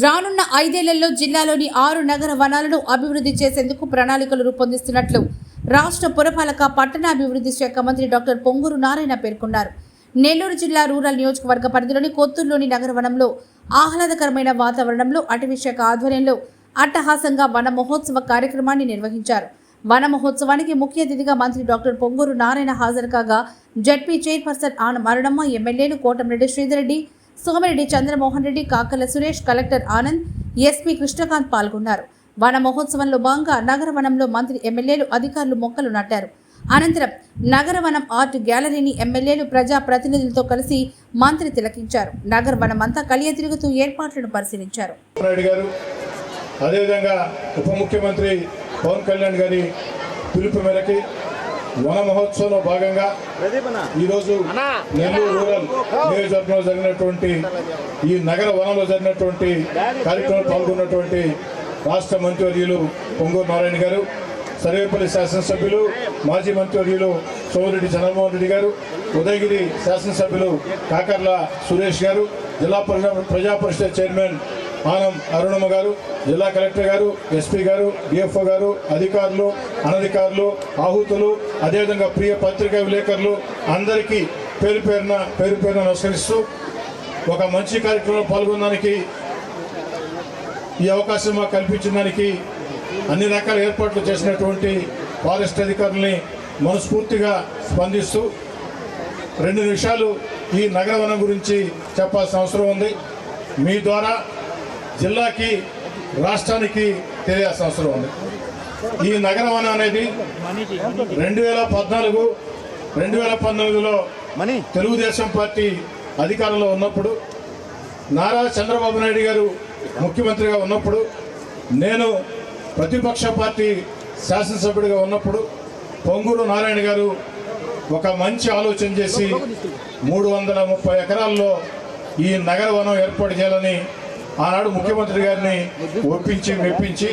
రానున్న ఐదేళ్ళలో జిల్లాలోని ఆరు నగర వనాలను అభివృద్ధి చేసేందుకు ప్రణాళికలు రూపొందిస్తున్నట్లు రాష్ట్ర పురపాలక పట్టణాభివృద్ధి శాఖ మంత్రి డాక్టర్ పొంగూరు నారాయణ పేర్కొన్నారు. నెల్లూరు జిల్లా రూరల్ నియోజకవర్గ పరిధిలోని కొత్తూరులోని నగరవనంలో ఆహ్లాదకరమైన వాతావరణంలో అటవీ శాఖ ఆధ్వర్యంలో అట్టహాసంగా వన మహోత్సవ కార్యక్రమాన్ని నిర్వహించారు. వన మహోత్సవానికి ముఖ్య అతిథిగా మంత్రి డాక్టర్ పొంగూరు నారాయణ హాజరు కాగా జడ్పీ చైర్పర్సన్ ఆన మరణమ్మ ఎమ్మెల్యేలు కోటమిరెడ్డి శ్రీధర్రెడ్డి సోమిరెడ్డి చంద్రమోహన్ రెడ్డి కాకల సురేష్ కలెక్టర్ ఆనంద్ ఎస్పీ కృష్ణకాంత్ పాల్గొన్నారు. వన మహోత్సవంలో భాగంగా నగర వనంలో మంత్రి ఎమ్మెల్యేలు అధికారులు మొక్కలు నాటారు. అనంతరం నగర వనం ఆర్ట్ గ్యాలరీని ఎమ్మెల్యేలు ప్రజా ప్రతినిధులతో కలిసి మంత్రి తిలకించారు. నగర వనం అంతా కలియ తిరుగుతూ ఏర్పాట్లను పరిశీలించారు. అదేవిధంగా ఉప ముఖ్యమంత్రి పవన్ కళ్యాణ్ గారి పిలుపు మేరకి వన మహోత్సవంలో భాగంగా ఈరోజు నెల్లూరు రూరల్ నియోజకవర్గంలో జరిగినటువంటి ఈ నగర వనంలో జరిగినటువంటి కార్యక్రమంలో పాల్గొన్నటువంటి రాష్ట్ర మంత్రివర్యులు పొంగూరు నారాయణ గారు సర్వేపల్లి శాసనసభ్యులు మాజీ మంత్రివర్యులు సోమిరెడ్డి చంద్రమోహన్ రెడ్డి గారు ఉదయగిరి శాసనసభ్యులు కాకర్ల సురేష్ గారు జిల్లా ప్రజా ప్రజా పరిషత్ చైర్మన్ ఆనం అరుణమ్మ గారు జిల్లా కలెక్టర్ గారు ఎస్పీ గారు డిఎఫ్ఓ గారు అధికారులు అనధికారులు ఆహుతులు అదేవిధంగా ప్రియ పత్రికా విలేకరులు అందరికీ పేరు పేరున పేరు పేరున నమస్కరిస్తూ ఒక మంచి కార్యక్రమంలో పాల్గొనడానికి ఈ అవకాశం మాకు కల్పించిన దానికి అన్ని రకాల ఏర్పాట్లు చేసినటువంటి ఫారెస్ట్ అధికారుల్ని మనస్ఫూర్తిగా స్పందిస్తూ రెండు నిమిషాలు ఈ నగరవనం గురించి చెప్పాల్సిన అవసరం ఉంది. మీ ద్వారా జిల్లాకి రాష్ట్రానికి తెలియాల్సిన అవసరం ఉంది. ఈ నగరవనం అనేది రెండు వేల పద్నాలుగు రెండు వేల పంతొమ్మిదిలో తెలుగుదేశం పార్టీ అధికారంలో ఉన్నప్పుడు నారా చంద్రబాబు నాయుడు గారు ముఖ్యమంత్రిగా ఉన్నప్పుడు నేను ప్రతిపక్ష పార్టీ శాసనసభ్యుడిగా ఉన్నప్పుడు పొంగూరు నారాయణ గారు ఒక మంచి ఆలోచన చేసి మూడు వందల ముప్పై ఎకరాల్లో ఈ నగర వనం ఏర్పాటు చేయాలని ఆనాడు ముఖ్యమంత్రి గారిని ఒప్పించి మెప్పించి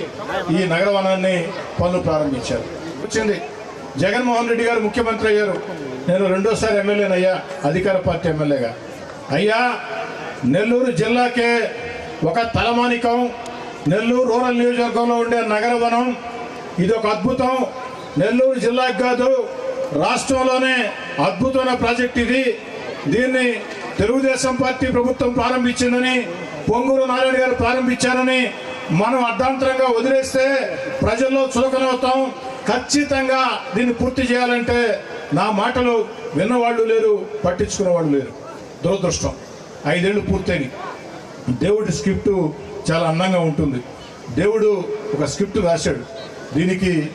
ఈ నగర వనాన్ని పనులు ప్రారంభించారు. వచ్చింది. జగన్మోహన్ రెడ్డి గారు ముఖ్యమంత్రి అయ్యారు. నేను రెండోసారి ఎమ్మెల్యేనయ్యా అధికార పార్టీ ఎమ్మెల్యేగా. అయ్యా నెల్లూరు జిల్లాకే ఒక తలమానికం. నెల్లూరు రూరల్ నియోజకవర్గంలో ఉండే నగర వనం ఇది ఒక అద్భుతం. నెల్లూరు జిల్లాకు కాదు రాష్ట్రంలోనే అద్భుతమైన ప్రాజెక్ట్ ఇది. దీన్ని తెలుగుదేశం పార్టీ ప్రభుత్వం ప్రారంభించిందని పొంగూరు నారాయణ గారు ప్రారంభించారని మనం అర్ధాంతరంగా వదిలేస్తే ప్రజల్లో చులకనవుతాం. ఖచ్చితంగా దీన్ని పూర్తి చేయాలంటే నా మాటలు విన్నవాళ్ళు లేరు పట్టించుకున్న వాళ్ళు లేరు. దురదృష్టం. ఐదేళ్ళు పూర్తయినాయి. దేవుడి స్క్రిప్ట్ చాలా అందంగా ఉంటుంది. దేవుడు ఒక స్క్రిప్ట్ రాశాడు. దీనికి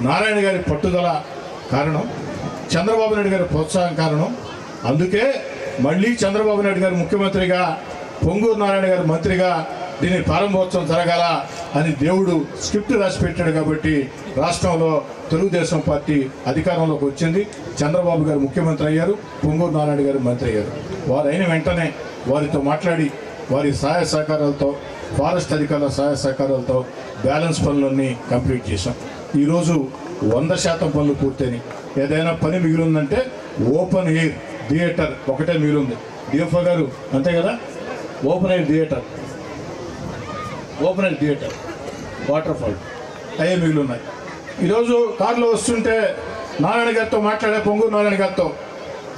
నారాయణ గారి పట్టుదల కారణం చంద్రబాబు నాయుడు గారి ప్రోత్సాహం కారణం. అందుకే మళ్ళీ చంద్రబాబు నాయుడు గారు ముఖ్యమంత్రిగా పొంగూరు నారాయణ గారు మంత్రిగా దీని ప్రారంభోత్సవం జరగాల అని దేవుడు స్క్రిప్ట్ రాసి పెట్టాడు కాబట్టి రాష్ట్రంలో తెలుగుదేశం పార్టీ అధికారంలోకి వచ్చింది. చంద్రబాబు గారు ముఖ్యమంత్రి అయ్యారు పొంగూరు నారాయణ గారు మంత్రి అయ్యారు. వారు అయిన వెంటనే వారితో మాట్లాడి వారి సహాయ సహకారాలతో ఫారెస్ట్ అధికారుల సహాయ సహకారాలతో బ్యాలెన్స్ పనులన్నీ కంప్లీట్ చేశాం. ఈరోజు వంద శాతం పనులు పూర్తయినాయి. ఏదైనా పని మిగిలిందంటే ఓపెన్ ఎయిర్ థియేటర్ ఒకటే మిగిలింది. డిఎఫ్ఓ గారు అంతే కదా? Open air theatre open air theatre water fall అయ్యే మిగిలి ఉన్నాయి. ఈరోజు కారులో వస్తుంటే నారాయణ గారితో మాట్లాడే పొంగు నారాయణ గారితో.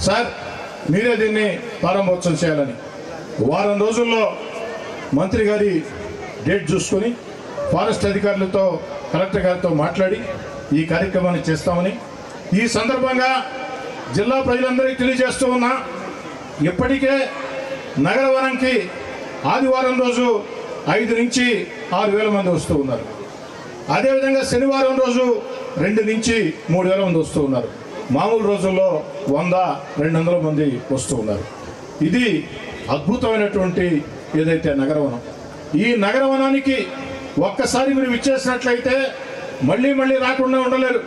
సార్ మీరే దీన్ని ప్రారంభోత్సవం చేయాలని. వారం రోజుల్లో మంత్రి గారి డేట్ చూసుకొని ఫారెస్ట్ అధికారులతో కలెక్టర్ గారితో మాట్లాడి ఈ కార్యక్రమాన్ని చేస్తామని. ఈ సందర్భంగా జిల్లా ప్రజలందరికీ తెలియజేస్తూ ఉన్నా ఇప్పటికే నగరవనంకి ఆదివారం రోజు ఐదు నుంచి ఆరు వేల మంది వస్తూ ఉన్నారు. అదేవిధంగా శనివారం రోజు రెండు నుంచి మూడు వేల మంది వస్తూ ఉన్నారు. మామూలు రోజుల్లో వంద రెండు వందల మంది వస్తూ ఉన్నారు. ఇది అద్భుతమైనటువంటి ఏదైతే నగరవనం ఈ నగరవనానికి ఒక్కసారి మీరు విచ్చేసినట్లయితే మళ్ళీ మళ్ళీ రాకుండా ఉండలేరు.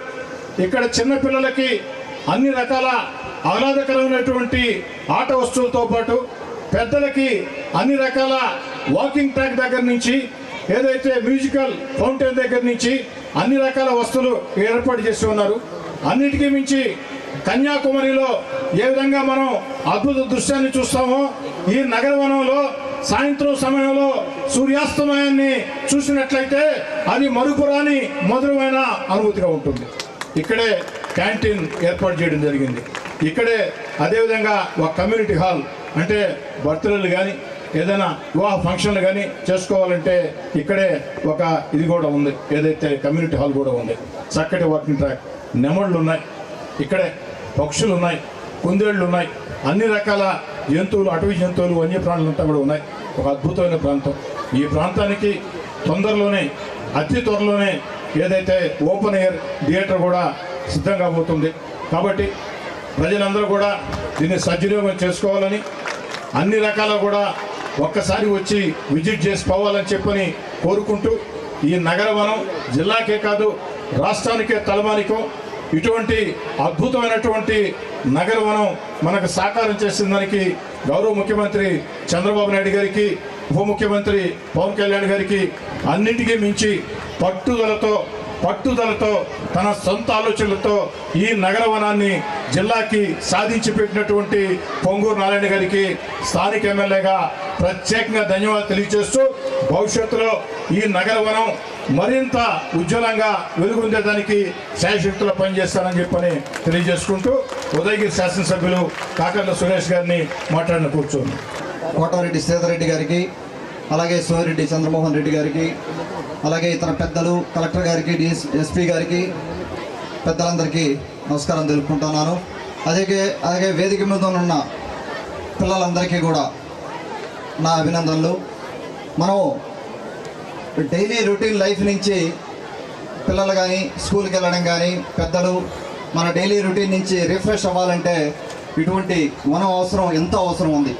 ఇక్కడ చిన్నపిల్లలకి అన్ని రకాల ఆహ్లాదకరమైనటువంటి ఆట వస్తువులతో పాటు పెద్దలకి అన్ని రకాల వాకింగ్ ట్రాక్ దగ్గర నుంచి ఏదైతే మ్యూజికల్ ఫౌంటైన్ దగ్గర నుంచి అన్ని రకాల వస్తువులు ఏర్పాటు చేసి ఉన్నారు. అన్నిటికీ మించి కన్యాకుమారిలో ఏ విధంగా మనం అద్భుత దృశ్యాన్ని చూస్తామో ఈ నగరవనంలో సాయంత్రం సమయంలో సూర్యాస్తమయాన్ని చూసినట్లయితే అది మరుపురాని మధురమైన అనుభూతిగా ఉంటుంది. ఇక్కడే క్యాంటీన్ ఏర్పాటు చేయడం జరిగింది. ఇక్కడే అదేవిధంగా ఒక కమ్యూనిటీ హాల్ అంటే బర్త్డేలు కానీ ఏదైనా వివాహ ఫంక్షన్లు కానీ చేసుకోవాలంటే ఇక్కడే ఒక ఇది కూడా ఉంది. ఏదైతే కమ్యూనిటీ హాల్ కూడా ఉంది. చక్కటి వాకింగ్ ట్రాక్. నెమళ్ళు ఉన్నాయి. ఇక్కడే పక్షులు ఉన్నాయి. కుందేళ్ళు ఉన్నాయి. అన్ని రకాల జంతువులు అటవీ జంతువులు వన్యప్రాణులు అంతా కూడా ఉన్నాయి. ఒక అద్భుతమైన ప్రాంతం. ఈ ప్రాంతానికి తొందరలోనే అతి త్వరలోనే ఏదైతే ఓపెన్ ఎయిర్ థియేటర్ కూడా సిద్ధంగా పోతుంది కాబట్టి ప్రజలందరూ కూడా దీన్ని సద్వినియోగం చేసుకోవాలని అన్ని రకాల కూడా ఒక్కసారి వచ్చి విజిట్ చేసి పోవాలని చెప్పని కోరుకుంటూ ఈ నగరవనం జిల్లాకే కాదు రాష్ట్రానికే తలమానికం. ఇటువంటి అద్భుతమైనటువంటి నగరవనం మనకు సాకారం చేసిన దానికి గౌరవ ముఖ్యమంత్రి చంద్రబాబు నాయుడు గారికి ఉప ముఖ్యమంత్రి పవన్ కళ్యాణ్ గారికి అన్నింటికీ మించి పట్టుదలతో పట్టుదలతో తన సొంత ఆలోచనలతో ఈ నగరవనాన్ని జిల్లాకి సాధించి పెట్టినటువంటి పొంగూరు నారాయణ గారికి స్థానిక ఎమ్మెల్యేగా ప్రత్యేకంగా ధన్యవాదాలు తెలియజేస్తూ భవిష్యత్తులో ఈ నగరవనం మరింత ఉజ్వలంగా వెలుగొందేదానికి శాయశక్తులు పనిచేస్తానని చెప్పని తెలియజేసుకుంటూ ఉదయగిరి శాసనసభ్యులు కాకర్ల సురేష్ గారిని మాట్లాడిన కూర్చోండి. కోటారెడ్డి శ్రీధర్ గారికి అలాగే సోమిరెడ్డి చంద్రమోహన్ రెడ్డి గారికి అలాగే ఇతర పెద్దలు కలెక్టర్ గారికి డిఎస్ ఎస్పీ గారికి పెద్దలందరికీ నమస్కారం తెలుపుకుంటున్నాను. అలాగే అలాగే వేదిక మీద ఉన్న పిల్లలందరికీ కూడా నా అభినందనలు. మనం డైలీ రొటీన్ లైఫ్ నుంచి పిల్లలు కానీ స్కూల్కి వెళ్ళడం కానీ పెద్దలు మన డైలీ రొటీన్ నుంచి రిఫ్రెష్ అవ్వాలంటే ఇటువంటి మనం అవసరం ఎంతో అవసరం ఉంది.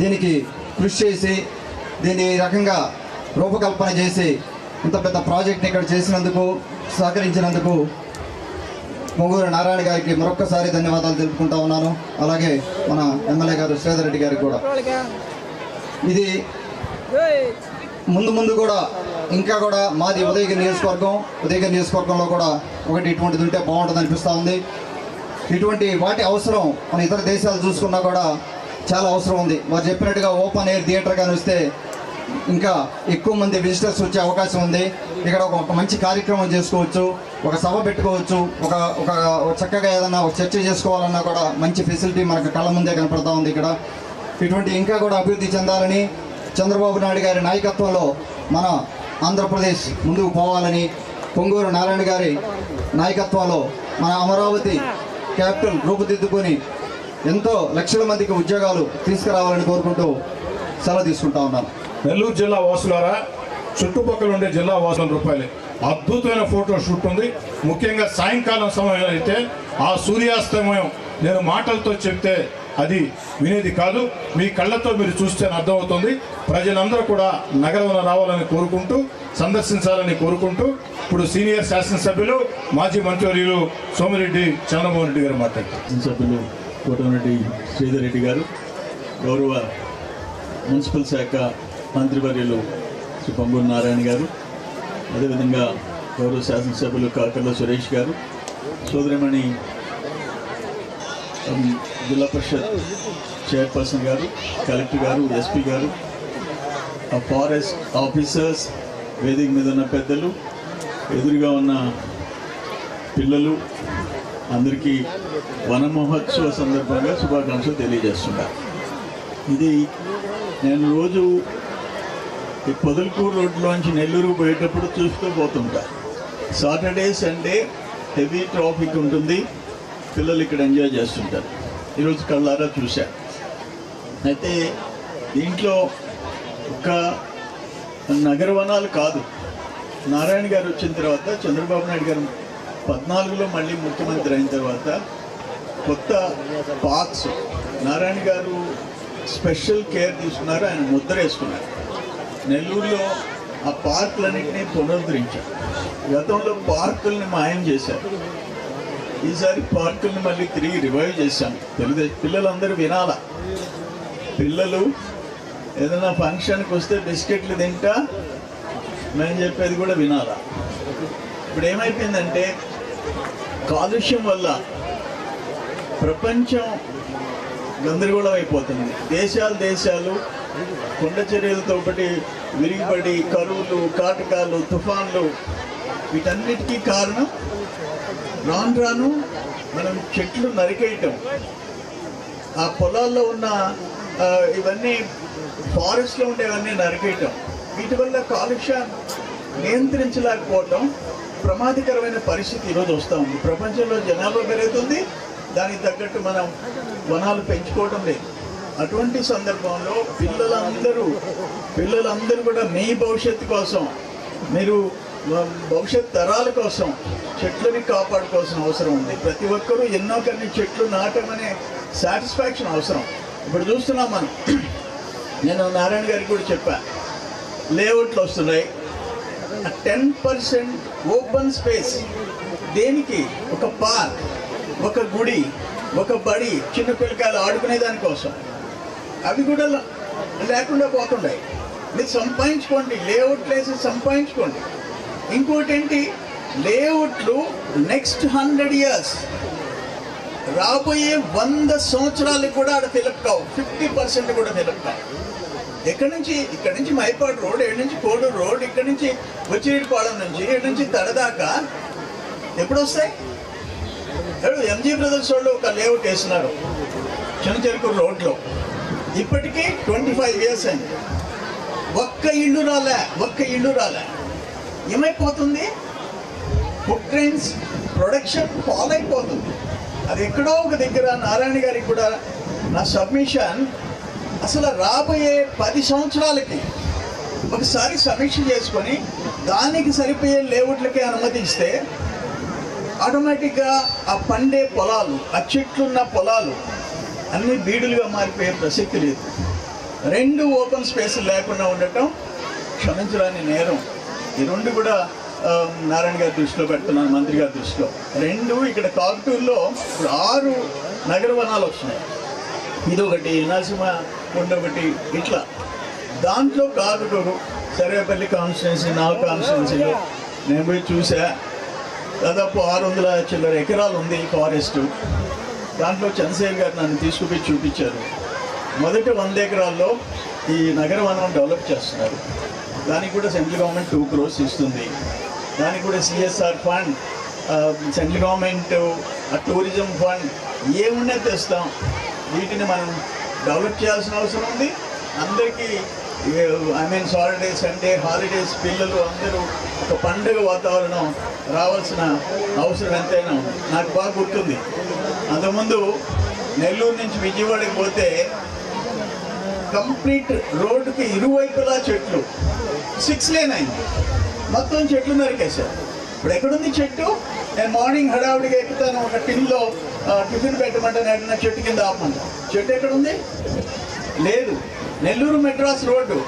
దీనికి కృషి చేసి దీన్ని ఈ రకంగా రూపకల్పన చేసి ఇంత పెద్ద ప్రాజెక్ట్ని ఇక్కడ చేసినందుకు సహకరించినందుకు మొగూరు నారాయణ గారికి మరొక్కసారి ధన్యవాదాలు తెలుపుకుంటా ఉన్నాను. అలాగే మన ఎమ్మెల్యే గారు శ్రీధర్ రెడ్డి గారికి కూడా. ఇది ముందు ముందు కూడా ఇంకా కూడా మాది ఉదయగిరి నియోజకవర్గం. ఉదయగిరి నియోజకవర్గంలో కూడా ఒకటి ఇటువంటిది ఉంటే బాగుంటుంది అనిపిస్తూ ఉంది. ఇటువంటి వాటి అవసరం మన ఇతర దేశాలు చూసుకున్నా కూడా చాలా అవసరం ఉంది. వారు చెప్పినట్టుగా ఓపెన్ ఎయిర్ థియేటర్ కానీ వస్తే ఇంకా ఎక్కువ మంది విజిటర్స్ వచ్చే అవకాశం ఉంది. ఇక్కడ ఒక మంచి కార్యక్రమం చేసుకోవచ్చు. ఒక సభ పెట్టుకోవచ్చు. ఒక ఒక చక్కగా ఏదన్నా ఒక చర్చ చేసుకోవాలన్నా కూడా మంచి ఫెసిలిటీ మనకు కళ్ళ ముందే కనపడతా ఉంది ఇక్కడ. ఇటువంటి ఇంకా కూడా అభివృద్ధి చెందాలని చంద్రబాబు నాయుడు గారి నాయకత్వంలో మన ఆంధ్రప్రదేశ్ ముందుకు పోవాలని పొంగూరు నారాయణ గారి నాయకత్వంలో మన అమరావతి క్యాపిటల్ రూపుదిద్దుకొని ఎంతో లక్షల మందికి ఉద్యోగాలు తీసుకురావాలని కోరుకుంటూ సెలవు తీసుకుంటా ఉన్నాను. నెల్లూరు జిల్లా వాసులారా చుట్టుపక్కల ఉండే జిల్లా వాసుల రూపాయలు. అద్భుతమైన ఫోటో షూట్ ఉంది. ముఖ్యంగా సాయంకాలం సమయంలో అయితే ఆ సూర్యాస్తమయం నేను మాటలతో చెప్తే అది వినేది కాదు. మీ కళ్ళతో మీరు చూస్తే అర్థమవుతుంది. ప్రజలందరూ కూడా నగరంలో రావాలని కోరుకుంటూ సందర్శించాలని కోరుకుంటూ ఇప్పుడు సీనియర్ శాసనసభ్యులు మాజీ మంత్రివర్యులు సోమిరెడ్డి చంద్రమోహన్ రెడ్డి గారు మాట్లాడారు సభ్యులు కోటమిరెడ్డి శ్రీధర్ రెడ్డి గారు గౌరవ మున్సిపల్ శాఖ మంత్రివర్యులు శ్రీ పొంగూరు నారాయణ గారు అదేవిధంగా గౌరవ శాసనసభ్యులు కాకర్ల సురేష్ గారు సోదరిమణి జిల్లా పరిషత్ చైర్పర్సన్ గారు కలెక్టర్ గారు ఎస్పీ గారు ఆ ఫారెస్ట్ ఆఫీసర్స్ వేదిక మీద ఉన్న పెద్దలు ఎదురుగా ఉన్న పిల్లలు అందరికీ వన మహోత్సవ సందర్భంగా శుభాకాంక్షలు తెలియజేస్తున్నారు ఇది నేను రోజు ఈ పొదలకూరు రోడ్లోంచి నెల్లూరు పోయేటప్పుడు చూస్తూ పోతుంటా. సాటర్డే సండే హెవీ ట్రాఫిక్ ఉంటుంది. పిల్లలు ఇక్కడ ఎంజాయ్ చేస్తుంటారు. ఈరోజు కళ్ళారా చూశా. అయితే దీంట్లో ఒక నగర వనాలు కాదు. నారాయణ గారు వచ్చిన తర్వాత చంద్రబాబు నాయుడు గారు పద్నాలుగులో మళ్ళీ ముఖ్యమంత్రి అయిన తర్వాత కొత్త పార్క్స్ నారాయణ గారు స్పెషల్ కేర్ తీసుకున్నారు. ఆయన ముద్ర వేసుకున్నారు. నెల్లూరులో ఆ పార్కులన్నింటినీ పునరుద్ధరించారు. గతంలో పార్కుల్ని మాయం చేశారు. ఈసారి పార్కుల్ని మళ్ళీ తిరిగి రివైవ్ చేశాను తెలుగుదేశం పిల్లలందరూ వినాలా? పిల్లలు ఏదైనా ఫంక్షన్కి వస్తే బిస్కెట్లు తింటా? మేము చెప్పేది కూడా వినాలా? ఇప్పుడు ఏమైపోయిందంటే కాలుష్యం వల్ల ప్రపంచం గందరగోళం అయిపోతుంది. దేశాలు దేశాలు కొండ చర్యలతో ఒకటి విరిగిపడి కరువులు కాటకాలు తుఫాన్లు వీటన్నిటికీ కారణం రాను రాను మనం చెట్లు నరికేయటం. ఆ పొలాల్లో ఉన్న ఇవన్నీ ఫారెస్ట్లో ఉండేవన్నీ నరికేయటం. వీటి వల్ల కాలుష్యం నియంత్రించలేకపోవటం ప్రమాదకరమైన పరిస్థితి ఈరోజు వస్తూ ఉంది. ప్రపంచంలో జనాభా పెరుగుతుంది. దానికి తగ్గట్టు మనం వనాలు పెంచుకోవటం లేదు. అటువంటి సందర్భంలో పిల్లలందరూ పిల్లలందరూ కూడా మీ భవిష్యత్తు కోసం మీరు భవిష్యత్ తరాల కోసం చెట్లని కాపాడుకోవాల్సిన అవసరం ఉంది. ప్రతి ఒక్కరూ ఎన్నో కొన్ని చెట్లు నాటమనే సాటిస్ఫాక్షన్ అవసరం. ఇప్పుడు చూస్తున్నాం మనం. నేను నారాయణ గారికి కూడా చెప్పా. లేఅవుట్లు వస్తున్నాయి. Ten percent open space. దేనికి? ఒక పార్క్ ఒక గుడి ఒక బడి చిన్న పిల్లకాయలు ఆడుకునే దానికోసం. అవి కూడా లేకుండా పోతున్నాయి మీరు సంపాదించుకోండి లేఅవుట్ ప్లేసెస్ సంపాదించుకోండి. ఇంకోటి ఏంటి లేఅవుట్లు నెక్స్ట్ హండ్రెడ్ ఇయర్స్ రాబోయే వంద సంవత్సరాలకు కూడా ఆడ ఫిలప్ కావు ఫిఫ్టీ పర్సెంట్ కూడా ఫిలప్ కావు ఎక్కడి నుంచి ఇక్కడ నుంచి మైపాడు రోడ్ ఎక్కడి నుంచి కోడూరు రోడ్ ఇక్కడి నుంచి వచ్చిరేడుపాళెం నుంచి ఇక్కడి నుంచి తడదాకా ఎప్పుడు వస్తాయి? ఎంజీ బ్రదర్స్ వాళ్ళు ఒక లేఅవుట్ వేస్తున్నారు. చిన్న చెరుకు రోడ్లో. ఇప్పటికీ ట్వంటీ ఫైవ్ ఇయర్స్ అయింది. ఒక్క ఇల్లు రాలే ఒక్క ఇల్లు రాలే. ఏమైపోతుంది? ఫుడ్ ట్రైన్స్ ప్రొడక్షన్ ఫాల్ అయిపోతుంది అది ఎక్కడో ఒక దగ్గర నారాయణ గారికి కూడా నా సబ్మిషన్ అసలు రాబోయే పది సంవత్సరాలకి ఒకసారి సమీక్ష చేసుకొని దానికి సరిపోయే లేఅవుట్లకి అనుమతి ఇస్తే ఆటోమేటిక్గా ఆ పండే పొలాలు ఆ చెట్లున్న పొలాలు అన్ని బీడులుగా మారిపోయే ప్రసక్తి లేదు. రెండు ఓపెన్ స్పేస్ లేకుండా ఉండటం క్షమించరాని నేరం. ఈ రెండు కూడా నారాయణ గారి దృష్టిలో పెడుతున్నాను మంత్రి గారి దృష్టిలో. రెండు ఇక్కడ కాకుటూరులో ఇప్పుడు ఆరు నగర వనాలు వస్తున్నాయి. ఇది ఒకటి నరసింహ కొండ ఒకటి ఇట్లా. దాంట్లో కాకుటూరు సర్వేపల్లి కాన్స్టిట్యున్సీ నా కాన్స్టిట్యున్సీలో నేను పోయి చూసా. దాదాపు ఆరు వందల చిల్లర ఎకరాలు ఉంది ఈ ఫారెస్ట్. దాంట్లో చంద్రశేఖర్ గారు నన్ను తీసుకుపోయి చూపించారు. మొదటి వంద ఎకరాల్లో ఈ నగర వనం డెవలప్ చేస్తున్నారు. దానికి కూడా సెంట్రల్ గవర్నమెంట్ టూ క్రోర్స్ ఇస్తుంది. దానికి కూడా CSR fund central government tourism fund ఏమున్నా తెస్తాం. వీటిని మనం డెవలప్ చేయాల్సిన అవసరం ఉంది. అందరికీ I mean Saturday Sunday holidays పిల్లలు అందరూ ఒక పండుగ వాతావరణం రావాల్సిన అవసరం ఎంతైనా నాకు బాగా గుర్తుంది. అంతకుముందు నెల్లూరు నుంచి విజయవాడకి పోతే కంప్లీట్ రోడ్డుకి ఇరువైపులా చెట్లు. సిక్స్ లేన్ అయింది. మొత్తం చెట్లు నరికేశారు. ఇప్పుడు ఎక్కడుంది చెట్టు? నేను మార్నింగ్ హడావుడిగా ఎక్కుతాను. ఒక టిన్లో టిఫిన్ పెట్టమంటే నేను చెట్టు కింద ఆపమంటాను. చెట్టు ఎక్కడుంది? లేదు. నెల్లూరు మెడ్రాస్ రోడ్డు.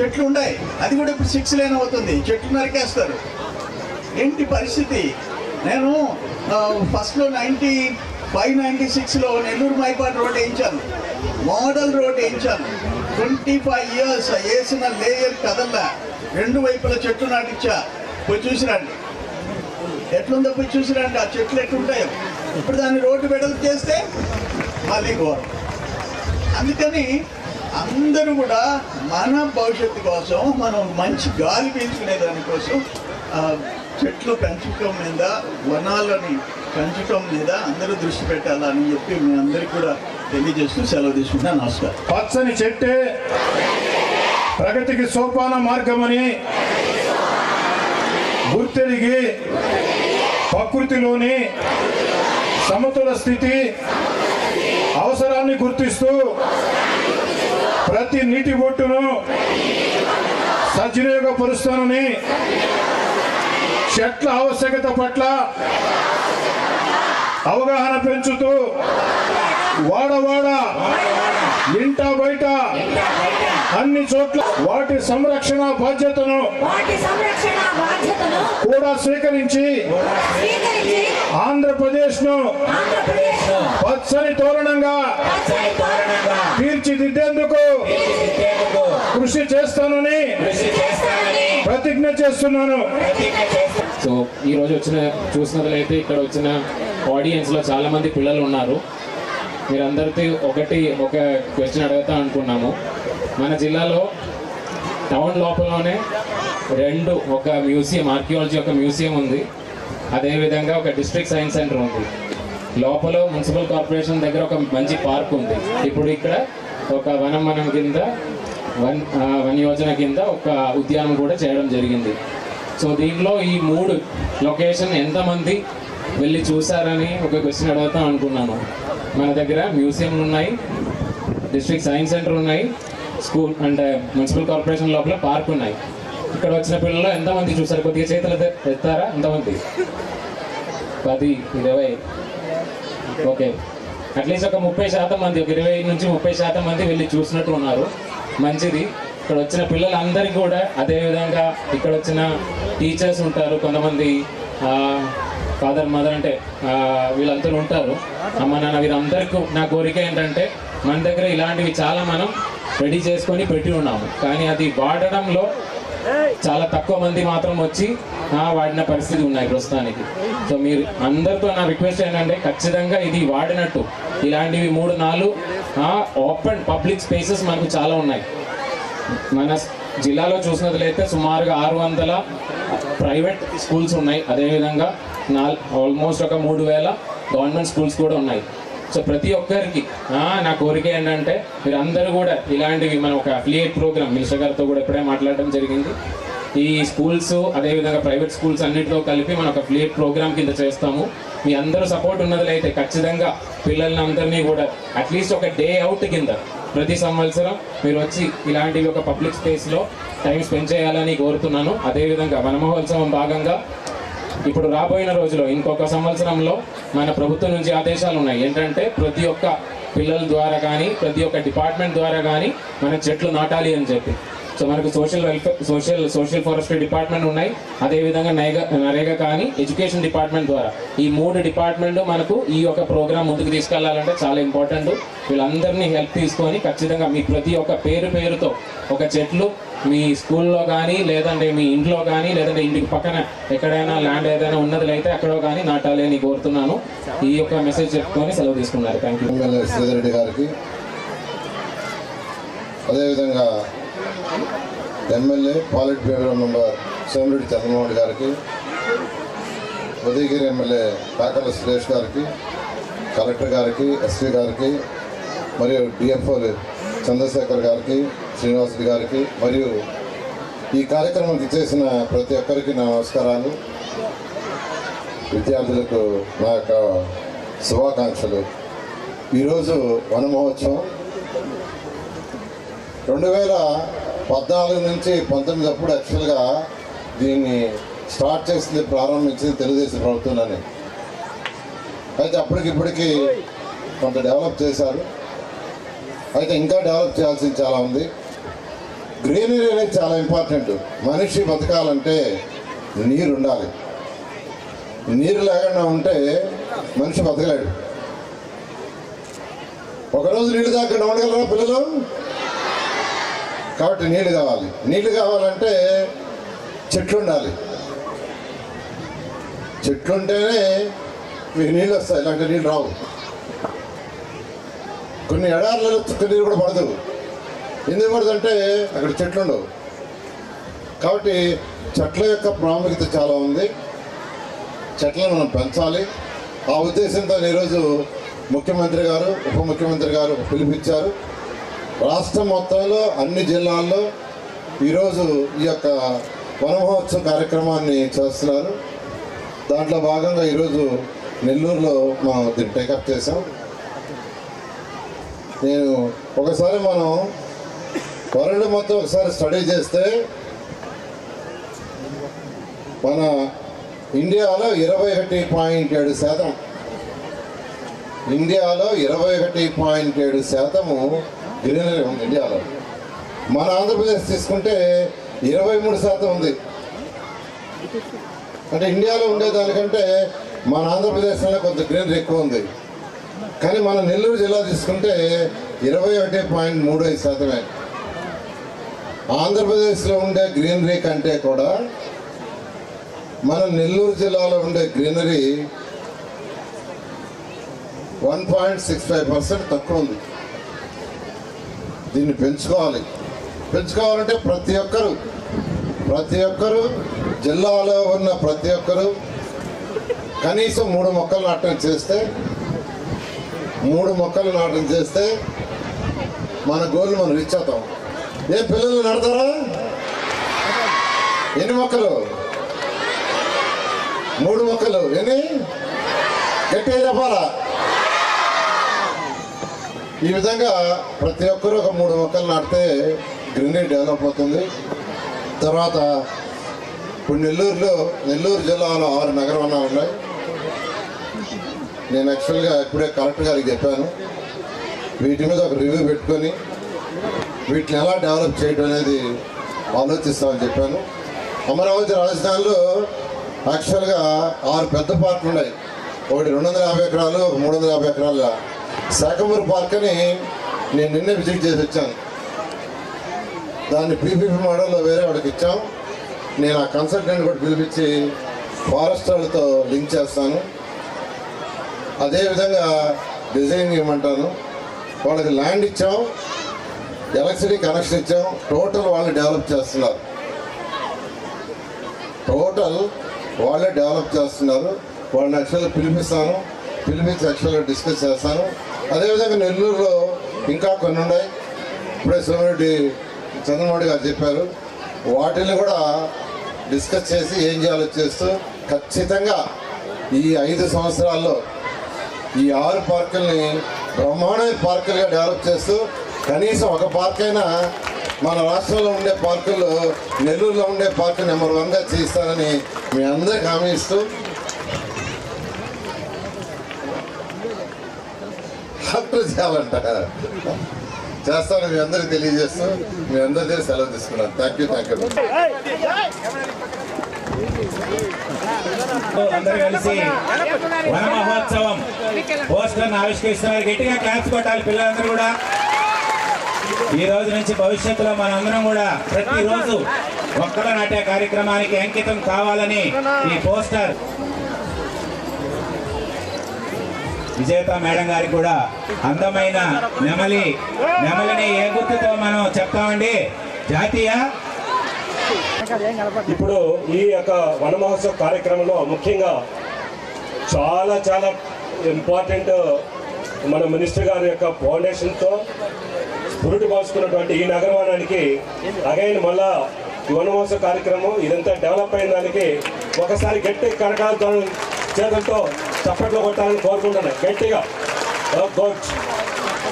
చెట్లు ఉన్నాయి అది కూడా ఇప్పుడు సిక్స్ లేన్ అవుతుంది. చెట్లు నరికేస్తారు. ఏంటి పరిస్థితి? నేను ఫస్ట్లో నైంటీ ఫైవ్ నైంటీ సిక్స్లో నెల్లూరు మైపాటి రోడ్ వేయించాను. మోడల్ రోడ్ వేయించాను. ట్వంటీ ఫైవ్ ఇయర్స్ వేసిన లేయర్ కదల్లా. రెండు వైపుల చెట్లు నాటించా పోయి చూసిరండి. ఎట్లుందో పోయి చూసిరండి. ఆ చెట్లు ఎట్లుంటాయో. ఇప్పుడు దాన్ని రోడ్డు వెడల్పు చేస్తే మళ్ళీ ఘోరం. అందుకని అందరూ కూడా మన భవిష్యత్తు కోసం మనం మంచి గాలి పీల్చుకునే దానికోసం ఆ, చెట్లు పెంచడం మీద వనాలని పెంచటం మీద అందరూ దృష్టి పెట్టాలని చెప్పి మీ అందరికీ కూడా తెలియజేస్తూ సెలవు తీసుకుంటాను నమస్కారం. పచ్చని చెట్టే ప్రగతికి సోపాన మార్గమని గుర్తెరిగి ప్రకృతిలోని సమతుల స్థితి అవసరాన్ని గుర్తిస్తూ ప్రతి నీటి బొట్టును సద్వినియోగపరుస్తానని చెట్ల ఆవశ్యకత పట్ల అవగాహన పెంచుతూ వాడవాడ ఇంట బయట అన్ని చోట్ల వాటి సంరక్షణ బాధ్యతను వాటి సంరక్షణ బాధ్యతను కూడా స్వీకరించి స్వీకరించి ఆంధ్రప్రదేశ్ను ఆంధ్రప్రదేశ్ పచ్చని తోరణంగా పచ్చని తోరణంగా తీర్చిదిద్దేందుకు తీర్చిదిద్దేందుకు కృషి చేస్తానని కృషి చేస్తానని ప్రతిజ్ఞ చేస్తున్నాను. సో ఈ రోజు వచ్చిన చూసినట్లయితే ఇక్కడ వచ్చిన ఆడియన్స్లో చాలామంది పిల్లలు ఉన్నారు. మీరందరితో ఒకటి ఒక క్వశ్చన్ అడుగుతా అనుకున్నాము. మన జిల్లాలో టౌన్ లోపలనే రెండు ఒక మ్యూజియం ఆర్కియాలజీ ఒక మ్యూజియం ఉంది. అదేవిధంగా ఒక డిస్ట్రిక్ట్ సైన్స్ సెంటర్ ఉంది. లోపల మున్సిపల్ కార్పొరేషన్ దగ్గర ఒక మంచి పార్క్ ఉంది. ఇప్పుడు ఇక్కడ ఒక వనం వనం కింద వన్ వన్ యోజన కింద ఒక ఉద్యానం కూడా చేయడం జరిగింది. సో దీంట్లో ఈ మూడు లొకేషన్ ఎంతమంది వెళ్ళి చూసారని ఒక క్వశ్చన్ అడుగుతాం అనుకున్నాను. మన దగ్గర మ్యూజియంలు ఉన్నాయి డిస్ట్రిక్ట్ సైన్స్ సెంటర్ ఉన్నాయి స్కూల్ అంటే మున్సిపల్ కార్పొరేషన్ లోపల పార్క్ ఉన్నాయి. ఇక్కడ వచ్చిన పిల్లలు ఎంతమంది చూసారు కొద్దిగా చేతులు ఎత్తారా? ఎంతమంది? పది ఇరవై. ఓకే. అట్లీస్ట్ ఒక ముప్పై శాతం మంది ఒక ఇరవై నుంచి ముప్పై శాతం మంది వెళ్ళి చూసినట్టు ఉన్నారు. మంచిది. ఇక్కడ వచ్చిన పిల్లలందరికీ కూడా అదేవిధంగా ఇక్కడ వచ్చిన టీచర్స్ ఉంటారు. కొంతమంది ఫాదర్ మదర్ అంటే వీళ్ళందరూ వీళ్ళంతా ఉంటారు. అమ్మ నాన్న వీరందరికీ నా కోరిక ఏంటంటే మన దగ్గర ఇలాంటివి చాలా మనం రెడీ చేసుకొని పెట్టి ఉన్నాము. కానీ అది వాడడంలో చాలా తక్కువ మంది మాత్రం వచ్చి వాడిన పరిస్థితి ఉన్నాయి ప్రస్తుతానికి. సో మీరు అందరితో నా రిక్వెస్ట్ ఏంటంటే ఖచ్చితంగా ఇది వాడినట్టు. ఇలాంటివి మూడు నాలుగు ఓపెన్ పబ్లిక్ స్పేసెస్ మనకు చాలా ఉన్నాయి. మన జిల్లాలో చూసినట్లయితే సుమారుగా ఆరు వందల ప్రైవేట్ స్కూల్స్ ఉన్నాయి. అదేవిధంగా నాల్ ఆల్మోస్ట్ ఒక మూడు వేల గవర్నమెంట్ స్కూల్స్ కూడా ఉన్నాయి. సో ప్రతి ఒక్కరికి నా కోరిక ఏంటంటే మీరు అందరూ కూడా ఇలాంటివి మనం ఒక అఫిలియేట్ ప్రోగ్రామ్ మినిస్టర్ గారితో కూడా ఇప్పుడే మాట్లాడడం జరిగింది. ఈ స్కూల్స్ అదేవిధంగా ప్రైవేట్ స్కూల్స్ అన్నింటితో కలిపి మనం ఒక అఫిలియేట్ ప్రోగ్రామ్ కింద చేస్తాము. మీ అందరూ సపోర్ట్ ఉన్నట్లయితే ఖచ్చితంగా పిల్లల్ని అందరినీ కూడా అట్లీస్ట్ ఒక డే అవుట్ కింద ప్రతి సంవత్సరం మీరు వచ్చి ఇలాంటివి ఒక పబ్లిక్ స్పేస్లో టైం స్పెండ్ చేయాలని కోరుతున్నాను. అదేవిధంగా వనమహోత్సవం భాగంగా ఇప్పుడు రాబోయిన రోజులో ఇంకొక సంవత్సరంలో మన ప్రభుత్వం నుంచి ఆదేశాలు ఉన్నాయి. ఏంటంటే ప్రతి ఒక్క పిల్లల ద్వారా కానీ ప్రతి ఒక్క డిపార్ట్మెంట్ ద్వారా కానీ మన చెట్లు నాటాలి అని చెప్పి. సో మనకు social welfare social social forestry department ఉన్నాయి. అదేవిధంగా నైగా నరేగా కానీ ఎడ్యుకేషన్ డిపార్ట్మెంట్ ద్వారా. ఈ మూడు డిపార్ట్మెంట్ మనకు ఈ యొక్క ప్రోగ్రామ్ ముందుకు తీసుకెళ్ళాలంటే చాలా ఇంపార్టెంట్. వీళ్ళందరినీ హెల్ప్ తీసుకొని ఖచ్చితంగా మీ ప్రతి ఒక్క పేరు పేరుతో ఒక చెట్లు మీ స్కూల్లో కానీ లేదంటే మీ ఇంట్లో కానీ లేదంటే ఇంటికి పక్కన ఎక్కడైనా ల్యాండ్ ఏదైనా ఉన్నది అయితే అక్కడ కానీ నాటాలి అని కోరుతున్నాను. ఈ యొక్క మెసేజ్ చెప్పుకొని సెలవు తీసుకున్నారు. థ్యాంక్ యూ ఎమ్మెల్యే శ్రీధరెడ్డి గారికి. అదేవిధంగా MLA politburo member Somireddy Chandramohan గారికి ఉదయగిరి ఎమ్మెల్యే కాకర్ల సురేష్ గారికి కలెక్టర్ గారికి ఎస్పీ గారికి మరియు డిఎఫ్ఓ చంద్రశేఖర్ గారికి శ్రీనివాసుడి గారికి మరియు ఈ కార్యక్రమానికి చేసిన ప్రతి ఒక్కరికి నా నమస్కారాలు. విద్యార్థులకు నా యొక్క శుభాకాంక్షలు. ఈరోజు వన మహోత్సవం రెండు వేల పద్నాలుగు నుంచి పంతొమ్మిది అప్పుడు యాక్చువల్గా దీన్ని స్టార్ట్ చేసింది ప్రారంభించింది తెలుగుదేశం ప్రభుత్వంలోనే. అయితే అప్పటికిప్పటికీ కొంత డెవలప్ చేశారు. అయితే ఇంకా డెవలప్ చేయాల్సింది చాలా ఉంది. గ్రీనరీ అనేది చాలా ఇంపార్టెంట్ మనిషి బతకాలంటే నీరు ఉండాలి. నీరు లేకుండా ఉంటే మనిషి బతకలేడు. ఒకరోజు నీళ్ళు దాకా ఉండగలరా పిల్లలు? కాబట్టి నీళ్ళు కావాలి. నీళ్ళు కావాలంటే చెట్లు ఉండాలి. చెట్లు ఉంటేనే మీకు నీళ్ళు వస్తాయి. ఇలాంటి నీళ్ళు రావు. కొన్ని ఎడార్లలో చుక్క నీరు కూడా పడదు. ఎందుకు పడుతుంటే అక్కడ చెట్లు ఉండవు. కాబట్టి చెట్ల యొక్క ప్రాముఖ్యత చాలా ఉంది. చెట్లను మనం పెంచాలి. ఆ ఉద్దేశంతో ఈరోజు ముఖ్యమంత్రి గారు ఉప ముఖ్యమంత్రి గారు పిలిపించారు రాష్ట్రం మొత్తంలో అన్ని జిల్లాల్లో ఈరోజు ఈ యొక్క వనమహోత్సవ కార్యక్రమాన్ని చేస్తున్నారు. దాంట్లో భాగంగా ఈరోజు నెల్లూరులో మా దీన్ని టేకప్ చేసాం నేను ఒకసారి మనం వరల్డ్ మొత్తం ఒకసారి స్టడీ చేస్తే మన ఇండియాలో ఇరవై ఒకటి పాయింట్ ఏడు శాతం. ఇండియాలో ఇరవై ఒకటి పాయింట్ ఏడు శాతము గ్రీనరీ ఉంది ఇండియాలో. మన ఆంధ్రప్రదేశ్ తీసుకుంటే ఇరవై మూడు శాతం ఉంది. అంటే ఇండియాలో ఉండేదానికంటే మన ఆంధ్రప్రదేశ్లో కొంత గ్రీనరీ ఎక్కువ ఉంది. కానీ మన నెల్లూరు జిల్లా తీసుకుంటే ఇరవై ఒకటి పాయింట్ మూడు ఐదు శాతమే. ఆంధ్రప్రదేశ్లో ఉండే గ్రీనరీ కంటే కూడా మన నెల్లూరు జిల్లాలో ఉండే greenery one point six five percent తక్కువ ఉంది. దీన్ని పెంచుకోవాలి. పెంచుకోవాలంటే ప్రతి ఒక్కరు ప్రతి ఒక్కరు జిల్లాలో ఉన్న ప్రతి ఒక్కరు కనీసం మూడు మొక్కలు నాటం చేస్తే మూడు మొక్కలు నాటం చేస్తే మన గోల్ మనం రీచ్ అవుతాం. ఏ పిల్లలు నడతారా? ఎన్ని మొక్కలు? మూడు మొక్కలు. ఎన్ని? గట్టిగా చెప్పాలా? ఈ విధంగా ప్రతి ఒక్కరూ ఒక మూడు మొక్కలు నాటితే గ్రీనరీ డెవలప్ అవుతుంది. తర్వాత ఇప్పుడు నెల్లూరులో నెల్లూరు జిల్లాలో ఆరు నగరం ఉన్నాయి. నేను యాక్చువల్గా ఇప్పుడే కలెక్టర్ గారికి చెప్పాను. వీటి మీద ఒక రివ్యూ పెట్టుకొని వీటిని ఎలా డెవలప్ చేయడం అనేది ఆలోచిస్తామని చెప్పాను. అమరావతి రాజధానిలో యాక్చువల్గా ఆరు పెద్ద పార్కులు ఉన్నాయి. ఒకటి రెండు వందల యాభై ఎకరాలు ఒక మూడు వందల యాభై ఎకరాల శాఖమూరు పార్క్ అని నేను నిన్నే విజిట్ చేసి వచ్చాను. దాన్ని పీపీపీ మోడల్లో వేరే వాడికి ఇచ్చాం. నేను ఆ కన్సల్టెంట్ కూడా పిలిపించి ఫారెస్ట్ వాళ్ళతో లింక్ చేస్తాను. అదేవిధంగా డిజైన్ ఇవ్వమంటాను వాళ్ళకి ల్యాండ్ ఇచ్చాం. ఎలక్ట్రిసిటీ కనెక్షన్ ఇచ్చాం. టోటల్ వాళ్ళు డెవలప్ చేస్తున్నారు. టోటల్ వాళ్ళే డెవలప్ చేస్తున్నారు. వాళ్ళని యాక్చువల్గా పిలిపిస్తాను. పిలిపించి యాక్చువల్గా డిస్కస్ చేస్తాను. అదేవిధంగా నెల్లూరులో ఇంకా కొన్ని ఉన్నాయి. ఇప్పుడే సోమిరెడ్డి చంద్రమౌళి గారు చెప్పారు. వాటిని కూడా డిస్కస్ చేసి ఏం చేయాలో చేస్తూ ఖచ్చితంగా ఈ ఐదు సంవత్సరాల్లో ఈ ఆరు పార్కుల్ని బ్రహ్మాండమైన పార్కులుగా డెవలప్ చేస్తూ కనీసం ఒక పార్క్ అయినా మన రాష్ట్రంలో ఉండే పార్కులు నెల్లూరులో ఉండే పార్కు నెంబర్ వన్గా చేస్తానని మీ అందరికి హామీ ఇస్తూ డాక్టర్ చేయాలంట. చేస్తాను మీ అందరికి తెలియజేస్తూ మీ అందరి దగ్గర సెలవు తీసుకున్నాను. థ్యాంక్ యూ థ్యాంక్ యూ అందరూ కలిసి వన మహోత్సవం ఆవిష్కరిస్తున్నారు. గట్టిగా క్లాప్స్ కొట్టాలి పిల్లలందరూ కూడా. ఈ రోజు నుంచి భవిష్యత్తులో మనందరం కూడా ప్రతిరోజు మొక్కలు నాటే కార్యక్రమానికి అంకితం కావాలని ఈ పోస్టర్ విజేత మేడం గారికి కూడా అందమైన నెమలి నెమలిని ఏ గుర్తుతో మనం చెప్తామండి? జాతీయ? ఇప్పుడు ఈ యొక్క వన మహోత్సవ కార్యక్రమంలో ముఖ్యంగా చాలా చాలా ఇంపార్టెంట్ మన మినిస్టర్ గారి యొక్క ఫౌండేషన్తో స్ఫురుటి పోసుకున్నటువంటి ఈ నగరవాణానికి అగైన్ మళ్ళా వనవాస కార్యక్రమం ఇదంతా డెవలప్ అయిన దానికి ఒకసారి గట్టి కరకాలతో చేతులతో చప్పట్లు కొట్టాలని కోరుకుంటున్నాను. గట్టిగా.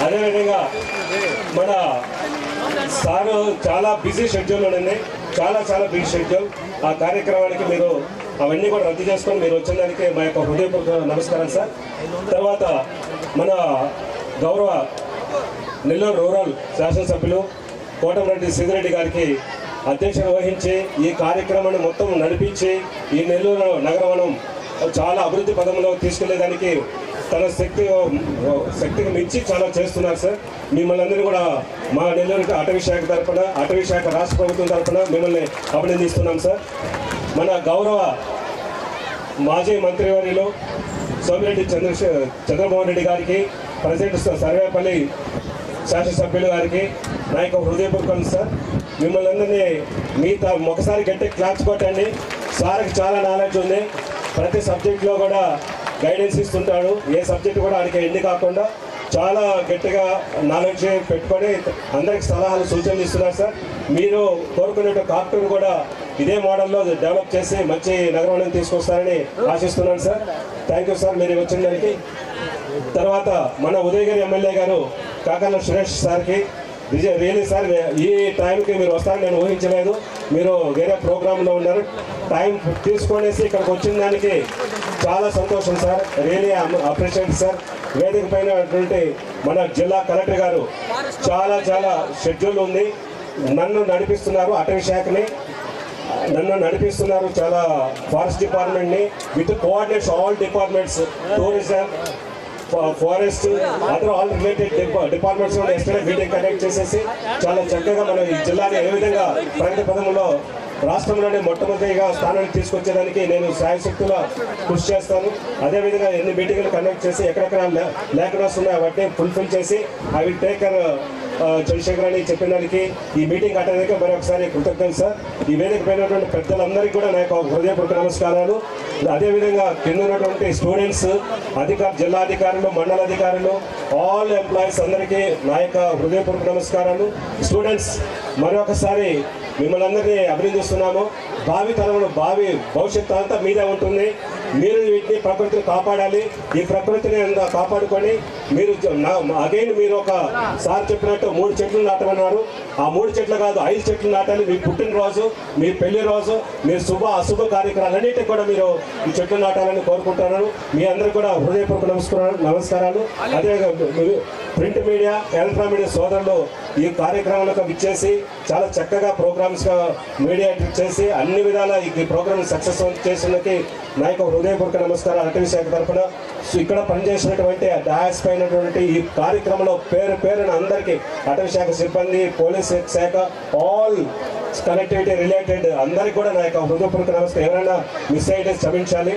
అదేవిధంగా మన సార్ చాలా బిజీ షెడ్యూల్ ఉండండి చాలా చాలా బిజీ షెడ్యూల్. ఆ కార్యక్రమానికి మీరు అవన్నీ కూడా రద్దు చేసుకొని మీరు వచ్చిన దానికి మా యొక్క హృదయపూర్వక నమస్కారం సార్. తర్వాత మన గౌరవ నెల్లూరు రూరల్ శాసనసభ్యులు కోటమిరెడ్డి సిద్ధిరెడ్డి గారికి అధ్యక్షత వహించి ఈ కార్యక్రమాన్ని మొత్తం నడిపించి ఈ నెల్లూరు నగరవనం చాలా అభివృద్ధి పదంలో తీసుకెళ్ళేదానికి తన శక్తి శక్తికి మించి చాలా చేస్తున్నారు సార్. మిమ్మల్ని అందరూ కూడా మా నెల్లూరు అటవీ శాఖ తరఫున అటవీ శాఖ రాష్ట్ర ప్రభుత్వం తరఫున మిమ్మల్ని అభినందిస్తున్నాం సార్. మన గౌరవ మాజీ మంత్రివర్యులు సోమిరెడ్డి చంద్రశే చంద్రమోహన్ రెడ్డి గారికి ప్రజెంట్ సర్వేపల్లి శాసనసభ్యులు గారికి నా యొక్క హృదయపూర్వకం సార్. మిమ్మల్ని అందరినీ మీ త- ఒకసారి గట్టి క్లాప్స్ కొట్టండి. సార్కి చాలా నాలెడ్జ్ ఉంది. ప్రతి సబ్జెక్ట్లో కూడా గైడెన్స్ ఇస్తుంటాడు. ఏ సబ్జెక్ట్ కూడా ఆడికి ఎండి కాకుండా చాలా గట్టిగా నాలెడ్జ్ పెట్టుకొని అందరికి సలహాలు సూచనలు ఇస్తున్నారు సార్. మీరు కోరుకునే కార్టూన్ కూడా ఇదే మోడల్లో డెవలప్ చేసి మంచి నగరం తీసుకొస్తారని ఆశిస్తున్నాను సార్. థ్యాంక్ యూ సార్ మీరు వచ్చిన దానికి తర్వాత మన ఉదయగిరి ఎమ్మెల్యే గారు కాకర్ల సురేష్ సార్కి విజయ్ రియలీ సార్ ఈ టైంకి మీరు వస్తారని నేను ఊహించలేదు. మీరు వేరే ప్రోగ్రాంలో ఉన్నారు. టైం తీసుకొనేసి ఇక్కడికి వచ్చిన దానికి చాలా సంతోషం సార్. Really appreciate sir. వేదిక పైన మన జిల్లా కలెక్టర్ గారు చాలా చాలా షెడ్యూల్ ఉంది. నన్ను నడిపిస్తున్నారు అటవీ శాఖని. నన్ను నడిపిస్తున్నారు చాలా forest డిపార్ట్మెంట్ని. With coordinates all departments tourism forest other all related departments yesterday meeting conduct చేసేసి చాలా చక్కగా మనం ఈ జిల్లాని ఏ విధంగా ప్రగతి పదంలో రాష్ట్రంలోనే మొట్టమొదటిగా స్థానాన్ని తీసుకొచ్చేదానికి నేను సాయశక్తుల కృషి చేస్తాను. అదేవిధంగా ఎన్ని మీటింగ్లు కండక్ట్ చేసి ఎక్కడెక్కడ లే- లేఖనాస్ ఉన్నాయో వాటిని ఫుల్ఫిల్ చేసి ఐ విల్ టేకర్ చంద్రశేఖర్ అని చెప్పిన దానికి ఈ మీటింగ్ అటెండ్ మరొకసారి కృతజ్ఞతలు సార్. ఈ వేదిక పోయినటువంటి పెద్దలందరికీ కూడా నా యొక్క హృదయపూర్వక నమస్కారాలు. అదేవిధంగా కింద ఉన్నటువంటి స్టూడెంట్స్ అధికార జిల్లా అధికారులు మండల అధికారులు ఆల్ ఎంప్లాయీస్ అందరికీ నా యొక్క హృదయపూర్వక నమస్కారాలు. స్టూడెంట్స్ మరొకసారి మిమ్మల్ని అందరినీ అభినందిస్తున్నాము. భావి తరంలో భావి భవిష్యత్తు అంతా మీదే ఉంటుంది. మీరు వీటిని ప్రకృతిని కాపాడాలి. ఈ ప్రకృతిని కాపాడుకొని మీరు అగైన్ మీరు ఒక సార్ చెప్పినట్టు మూడు చెట్లు నాటమన్నారు. ఆ మూడు చెట్లు కాదు ఐదు చెట్లు నాటాలి. మీ పుట్టినరోజు మీ పెళ్ళి రోజు మీ శుభ అశుభ కార్యక్రమాలన్నిటికీ కూడా మీరు ఈ చెట్లు నాటాలని కోరుకుంటున్నాను మీ అందరికీ కూడా హృదయపూర్వక నమస్కారాలు నమస్కారాలు. అదేవిధంగా ప్రింట్ మీడియా ఎలక్ట్రానిక్ మీడియా సోదరులు ఈ కార్యక్రమాలకు ఇచ్చేసి చాలా చక్కగా ప్రోగ్రామ్స్ మీడియా మీడియేట్ చేసి అన్ని విధాల ఈ ప్రోగ్రామ్ సక్సెస్ చేసినకి నా యొక్క హృదయపూర్వక నమస్కారాలు అటవీ శాఖ తరఫున. సో ఇక్కడ పనిచేసినటువంటి డాస్ పైనటువంటి ఈ కార్యక్రమంలో పేరు పేరున అందరికీ అటవీ శాఖ సిబ్బంది పోలీస్ శాఖ ఆల్ కనెక్టివిటీ రిలేటెడ్ అందరికీ కూడా నా యొక్క హృదయపూర్వక నమస్కారం. ఎవరైనా మిస్ అయితే క్షమించాలి.